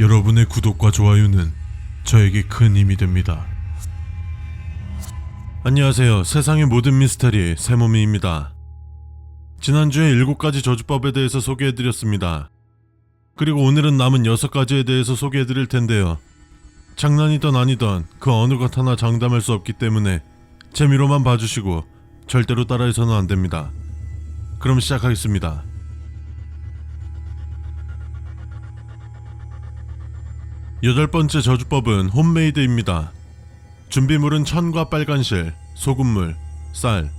여러분의 구독과 좋아요는 저에게 큰 힘이 됩니다. 안녕하세요. 세상의 모든 미스터리 세모미입니다. 지난주에 7가지 저주법에 대해서 소개해드렸습니다. 그리고 오늘은 남은 6가지에 대해서 소개해드릴 텐데요. 장난이던 아니던 그 어느 것 하나 장담할 수 없기 때문에 재미로만 봐주시고 절대로 따라해서는 안 됩니다. 그럼 시작하겠습니다. 여덟 번째 저주법은 홈메이드입니다. 준비물은 천과 빨간실, 소금물, 쌀,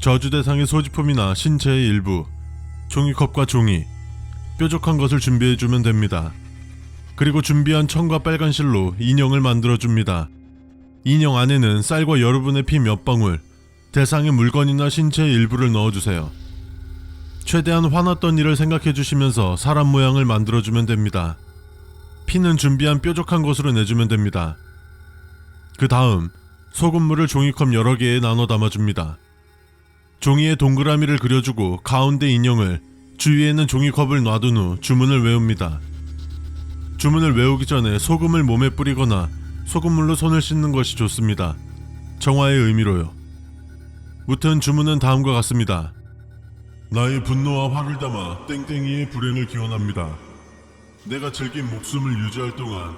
저주 대상의 소지품이나 신체의 일부, 종이컵과 종이, 뾰족한 것을 준비해주면 됩니다. 그리고 준비한 천과 빨간실로 인형을 만들어줍니다. 인형 안에는 쌀과 여러분의 피 몇 방울, 대상의 물건이나 신체의 일부를 넣어주세요. 최대한 화났던 일을 생각해 주시면서 사람 모양을 만들어주면 됩니다. 피는 준비한 뾰족한 것으로 내주면 됩니다. 그 다음 소금물을 종이컵 여러 개에 나눠 담아줍니다. 종이에 동그라미를 그려주고 가운데 인형을 주위에는 종이컵을 놔둔 후 주문을 외웁니다. 주문을 외우기 전에 소금을 몸에 뿌리거나 소금물로 손을 씻는 것이 좋습니다. 정화의 의미로요. 무튼 주문은 다음과 같습니다. 나의 분노와 화를 담아 땡땡이의 불행을 기원합니다. 내가 즐긴 목숨을 유지할 동안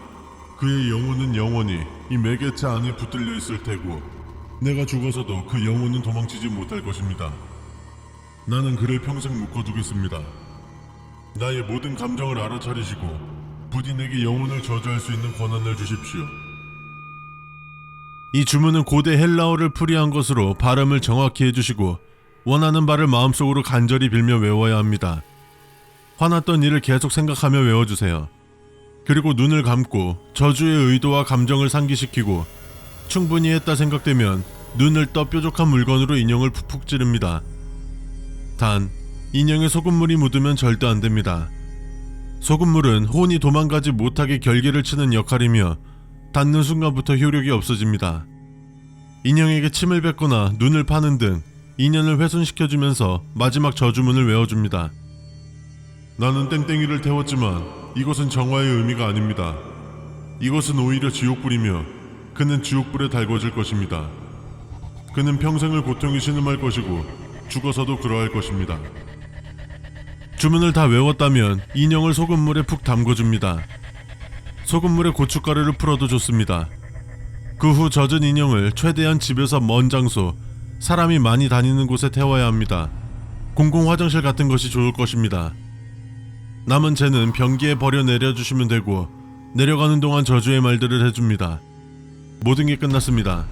그의 영혼은 영원히 이 매개체 안에 붙들려 있을 테고 내가 죽어서도 그 영혼은 도망치지 못할 것입니다. 나는 그를 평생 묶어두겠습니다. 나의 모든 감정을 알아차리시고 부디 내게 영혼을 저주할 수 있는 권한을 주십시오. 이 주문은 고대 헬라어를 풀이한 것으로 발음을 정확히 해주시고 원하는 바를 마음속으로 간절히 빌며 외워야 합니다. 화났던 일을 계속 생각하며 외워주세요. 그리고 눈을 감고 저주의 의도와 감정을 상기시키고 충분히 했다 생각되면 눈을 떠 뾰족한 물건으로 인형을 푹푹 찌릅니다. 단, 인형에 소금물이 묻으면 절대 안 됩니다. 소금물은 혼이 도망가지 못하게 결계를 치는 역할이며 닿는 순간부터 효력이 없어집니다. 인형에게 침을 뱉거나 눈을 파는 등 인연을 훼손시켜주면서 마지막 저주문을 외워줍니다. 나는 땡땡이를 태웠지만 이것은 정화의 의미가 아닙니다. 이것은 오히려 지옥불이며 그는 지옥불에 달궈질 것입니다. 그는 평생을 고통이 신음할 것이고 죽어서도 그러할 것입니다. 주문을 다 외웠다면 인형을 소금물에 푹 담궈줍니다. 소금물에 고춧가루를 풀어도 좋습니다. 그 후 젖은 인형을 최대한 집에서 먼 장소, 사람이 많이 다니는 곳에 태워야 합니다. 공공 화장실 같은 것이 좋을 것입니다. 남은 재는 변기에 버려 내려주시면 되고 내려가는 동안 저주의 말들을 해줍니다. 모든 게 끝났습니다.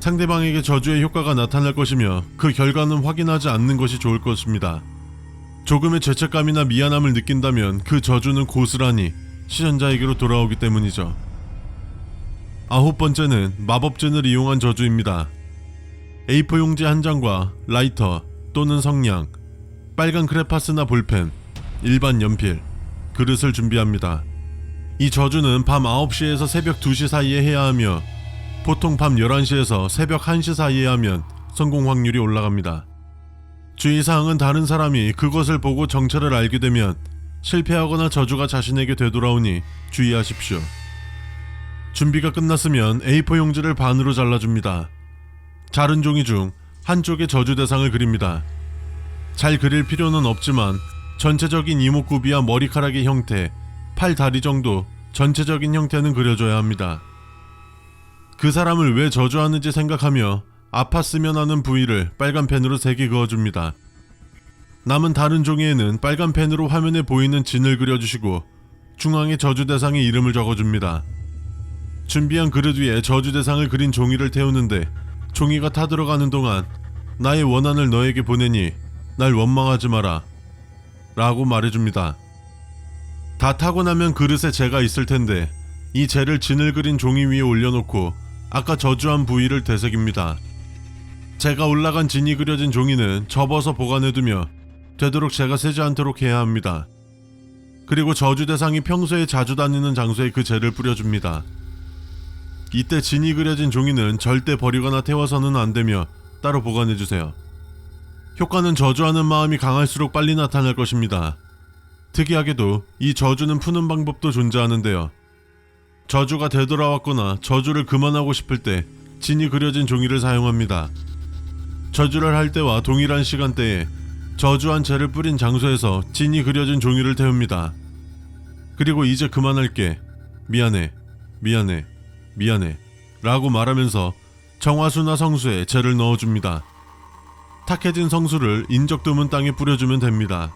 상대방에게 저주의 효과가 나타날 것이며 그 결과는 확인하지 않는 것이 좋을 것입니다. 조금의 죄책감이나 미안함을 느낀다면 그 저주는 고스란히 시전자에게로 돌아오기 때문이죠. 아홉 번째는 마법진을 이용한 저주입니다. A4 용지 한 장과 라이터 또는 성냥, 빨간 크레파스나 볼펜, 일반 연필, 그릇을 준비합니다. 이 저주는 밤 9시에서 새벽 2시 사이에 해야 하며 보통 밤 11시에서 새벽 1시 사이에 하면 성공 확률이 올라갑니다. 주의사항은 다른 사람이 그것을 보고 정체를 알게 되면 실패하거나 저주가 자신에게 되돌아오니 주의하십시오. 준비가 끝났으면 A4 용지를 반으로 잘라줍니다. 자른 종이 중 한쪽에 저주 대상을 그립니다. 잘 그릴 필요는 없지만 전체적인 이목구비와 머리카락의 형태, 팔 다리 정도 전체적인 형태는 그려줘야 합니다. 그 사람을 왜 저주하는지 생각하며 아팠으면 하는 부위를 빨간 펜으로 3개 그어줍니다. 남은 다른 종이에는 빨간 펜으로 화면에 보이는 진을 그려주시고 중앙에 저주 대상의 이름을 적어줍니다. 준비한 그릇 위에 저주 대상을 그린 종이를 태우는데 종이가 타들어가는 동안 나의 원한을 너에게 보내니 날 원망하지 마라 라고 말해줍니다. 다 타고 나면 그릇에 재가 있을 텐데 이 재를 진을 그린 종이 위에 올려놓고 아까 저주한 부위를 되새깁니다. 재가 올라간 진이 그려진 종이는 접어서 보관해두며 되도록 재가 새지 않도록 해야 합니다. 그리고 저주 대상이 평소에 자주 다니는 장소에 그 재를 뿌려줍니다. 이때 진이 그려진 종이는 절대 버리거나 태워서는 안 되며 따로 보관해주세요. 효과는 저주하는 마음이 강할수록 빨리 나타날 것입니다. 특이하게도 이 저주는 푸는 방법도 존재하는데요. 저주가 되돌아왔거나 저주를 그만하고 싶을 때 진이 그려진 종이를 사용합니다. 저주를 할 때와 동일한 시간대에 저주한 재를 뿌린 장소에서 진이 그려진 종이를 태웁니다. 그리고 이제 그만할게. 미안해. 미안해. 미안해. 라고 말하면서 정화수나 성수에 재를 넣어줍니다. 탁해진 성수를 인적 드문 땅에 뿌려주면 됩니다.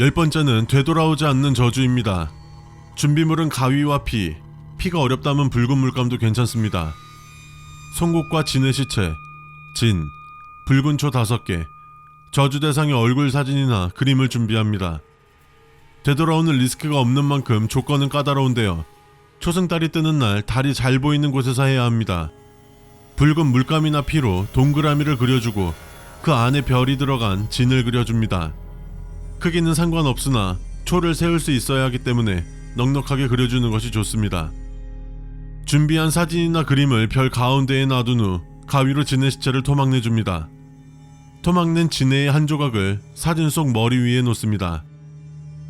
열 번째는 되돌아오지 않는 저주입니다. 준비물은 가위와 피, 피가 어렵다면 붉은 물감도 괜찮습니다. 송곳과 진의 시체, 진, 붉은 초 다섯 개, 저주 대상의 얼굴 사진이나 그림을 준비합니다. 되돌아오는 리스크가 없는 만큼 조건은 까다로운데요. 초승달이 뜨는 날 달이 잘 보이는 곳에서 해야 합니다. 붉은 물감이나 피로 동그라미를 그려주고 그 안에 별이 들어간 진을 그려줍니다. 크기는 상관없으나 초를 세울 수 있어야 하기 때문에 넉넉하게 그려주는 것이 좋습니다. 준비한 사진이나 그림을 별 가운데에 놔둔 후 가위로 진의 시체를 토막내줍니다. 토막낸 진해의 한 조각을 사진 속 머리 위에 놓습니다.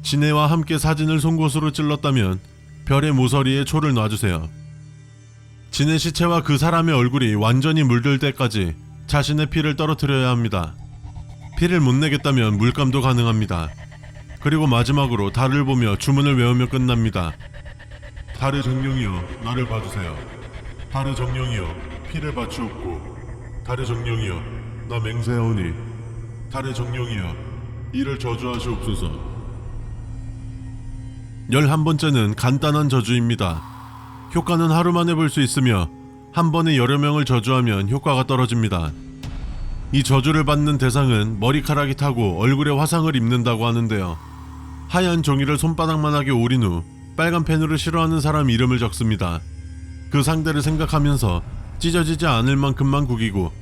진해와 함께 사진을 송곳으로 찔렀다면 별의 모서리에 초를 놔주세요. 진의 시체와 그 사람의 얼굴이 완전히 물들 때까지 자신의 피를 떨어뜨려야 합니다. 피를 못 내겠다면 물감도 가능합니다. 그리고 마지막으로 달을 보며 주문을 외우며 끝납니다. 달의 정령이여 나를 봐주세요. 달의 정령이여 피를 바치옵고 달의 정령이여 나 맹세하오니 달의 정령이여 이를 저주하시옵소서. 열한 번째는 간단한 저주입니다. 효과는 하루 만에 볼 수 있으며 한 번에 여러 명을 저주하면 효과가 떨어집니다. 이 저주를 받는 대상은 머리카락이 타고 얼굴에 화상을 입는다고 하는데요. 하얀 종이를 손바닥만하게 오린 후 빨간 펜으로 싫어하는 사람 이름을 적습니다. 그 상대를 생각하면서 찢어지지 않을 만큼만 구기고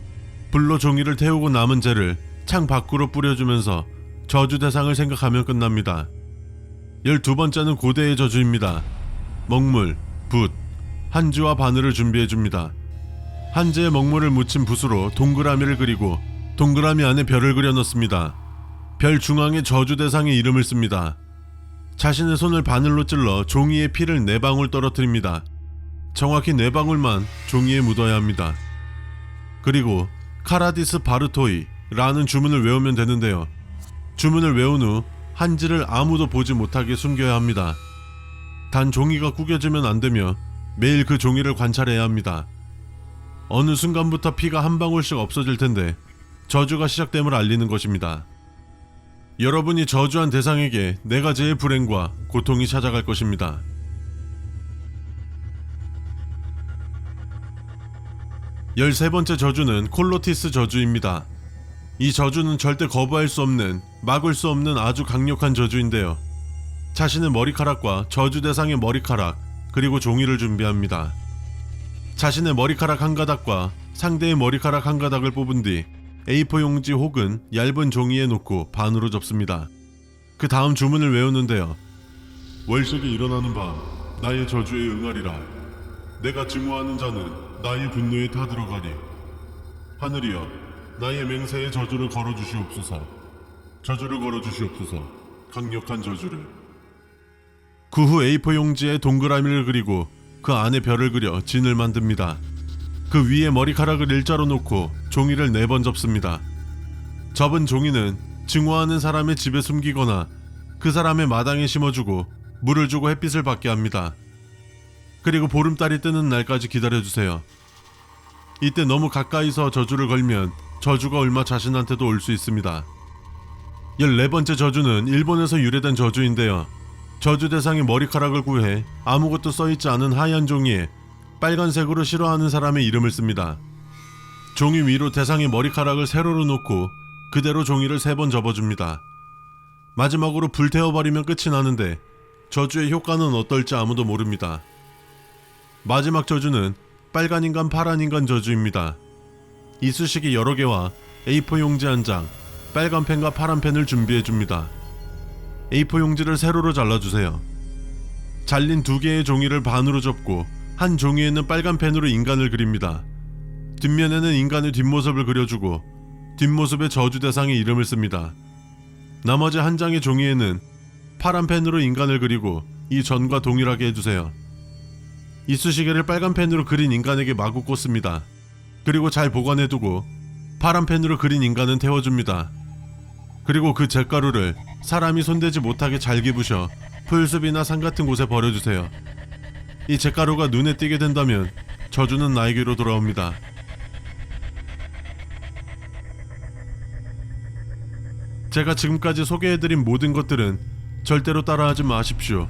불로 종이를 태우고 남은 재를 창 밖으로 뿌려주면서 저주 대상을 생각하면 끝납니다. 열두 번째는 고대의 저주입니다. 먹물, 붓, 한지와 바늘을 준비해 줍니다. 한지에 먹물을 묻힌 붓으로 동그라미를 그리고 동그라미 안에 별을 그려 넣습니다. 별 중앙에 저주 대상의 이름을 씁니다. 자신의 손을 바늘로 찔러 종이에 피를 네 방울 떨어뜨립니다. 정확히 네 방울만 종이에 묻어야 합니다. 그리고 카라디스 바르토이라는 주문을 외우면 되는데요. 주문을 외운 후 한지를 아무도 보지 못하게 숨겨야 합니다. 단 종이가 구겨지면 안 되며 매일 그 종이를 관찰해야 합니다. 어느 순간부터 피가 한 방울씩 없어질 텐데 저주가 시작됨을 알리는 것입니다. 여러분이 저주한 대상에게 네 가지의 불행과 고통이 찾아갈 것입니다. 열세 번째 저주는 콜로티스 저주입니다. 이 저주는 절대 거부할 수 없는, 막을 수 없는 아주 강력한 저주인데요. 자신의 머리카락과 저주 대상의 머리카락, 그리고 종이를 준비합니다. 자신의 머리카락 한 가닥과 상대의 머리카락 한 가닥을 뽑은 뒤 A4 용지 혹은 얇은 종이에 놓고 반으로 접습니다. 그 다음 주문을 외우는데요. 월색이 일어나는 밤 나의 저주에 응하리라. 내가 증오하는 자는 나의 분노에 타들어가리. 하늘이여 나의 맹세의 저주를 걸어 주시옵소서. 저주를 걸어 주시옵소서. 강력한 저주를. 그 후 A4 용지에 동그라미를 그리고 그 안에 별을 그려 진을 만듭니다. 그 위에 머리카락을 일자로 놓고 종이를 네 번 접습니다. 접은 종이는 증오하는 사람의 집에 숨기거나 그 사람의 마당에 심어주고 물을 주고 햇빛을 받게 합니다. 그리고 보름달이 뜨는 날까지 기다려주세요. 이때 너무 가까이서 저주를 걸면 저주가 얼마 자신한테도 올 수 있습니다. 14번째 저주는 일본에서 유래된 저주인데요. 저주 대상의 머리카락을 구해 아무것도 써있지 않은 하얀 종이에 빨간색으로 싫어하는 사람의 이름을 씁니다. 종이 위로 대상의 머리카락을 세로로 놓고 그대로 종이를 세 번 접어줍니다. 마지막으로 불태워버리면 끝이 나는데 저주의 효과는 어떨지 아무도 모릅니다. 마지막 저주는 빨간 인간 파란 인간 저주입니다. 이쑤시개 여러 개와 A4 용지 한 장, 빨간 펜과 파란 펜을 준비해 줍니다. A4 용지를 세로로 잘라주세요. 잘린 두 개의 종이를 반으로 접고 한 종이에는 빨간 펜으로 인간을 그립니다. 뒷면에는 인간의 뒷모습을 그려주고 뒷모습에 저주 대상의 이름을 씁니다. 나머지 한 장의 종이에는 파란 펜으로 인간을 그리고 이 전과 동일하게 해주세요. 이쑤시개를 빨간 펜으로 그린 인간에게 마구 꽂습니다. 그리고 잘 보관해두고 파란 펜으로 그린 인간은 태워줍니다. 그리고 그 잿가루를 사람이 손대지 못하게 잘게 부셔 풀숲이나 산 같은 곳에 버려주세요. 이 잿가루가 눈에 띄게 된다면 저주는 나에게로 돌아옵니다. 제가 지금까지 소개해드린 모든 것들은 절대로 따라하지 마십시오.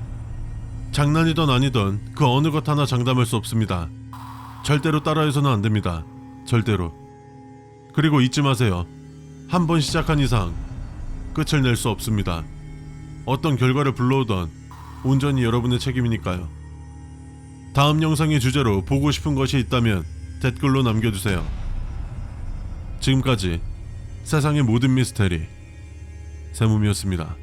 장난이던 아니던 그 어느 것 하나 장담할 수 없습니다. 절대로 따라해서는 안 됩니다. 절대로. 그리고 잊지 마세요. 한 번 시작한 이상 끝을 낼 수 없습니다. 어떤 결과를 불러오던 온전히 여러분의 책임이니까요. 다음 영상의 주제로 보고 싶은 것이 있다면 댓글로 남겨주세요. 지금까지 세상의 모든 미스테리 세몸이었습니다.